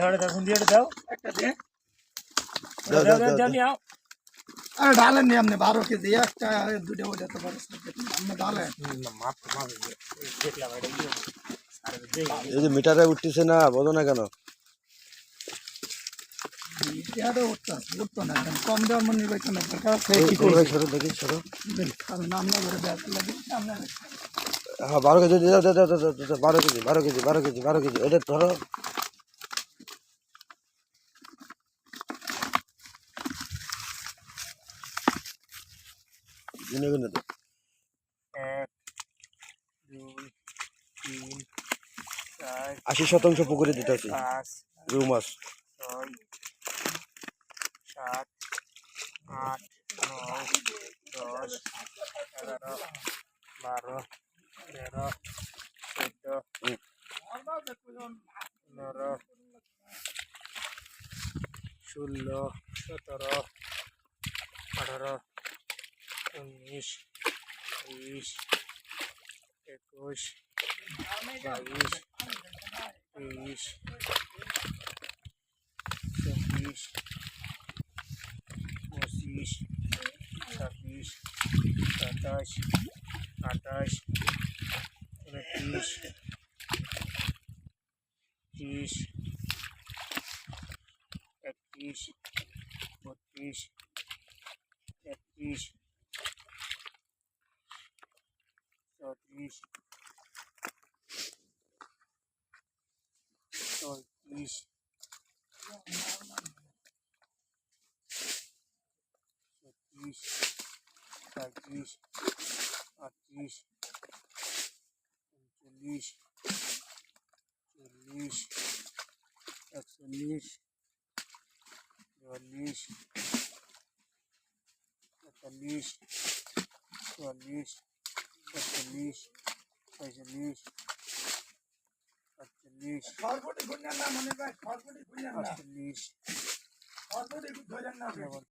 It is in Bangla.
ঝাড়ে দাও খুন্দি দাও। একটা দে দাও, দাও, দাও, দাও। আও। আরে ঢালেন নি আপনি বারো কেজি একটা দুটো যেতে পারে আপনি ঢালেন না মাপ মাপ দেখলাম এটা কি আরে দেখ এই যে মিটারে উঠতেছে না বোঝো না কেন? এটা উঠতো উঠতো না এখন কম দেওয়ার মনে নির্বাচন দরকার আছে এই, এই সরো দেখি সরো। কারণ আমরা ঘরে ব্যাস লাগে আমরা হ্যাঁ বারো কেজি দাও, দাও, দাও, বারো কেজি বারো কেজি বারো কেজি বারো কেজি এটা ধরো। গুনে গুনে দাও এক দুই তিন চার আশি শতাংশ পুকুরে দিতে আছে পাঁচ রুই মাছ। ছয় সাত আট নয় দশ এগারো বারো তেরো চোদ্দ পনেরো ষোলো সতেরো আঠারো উনিশ বিশ একুশ বাইশ তেইশ চব্বিশ পঁচিশ ছাব্বিশ সাতাশ আঠাশ উনত্রিশ ত্রিশ একত্রিশ বত্রিশ Isso. Isso. Isso. Aqui. Aqui. Feliz. Feliz. É feliz. Feliz. É feliz. Feliz. একচল্লিশ পঁয়তাল্লিশ না আটচল্লিশ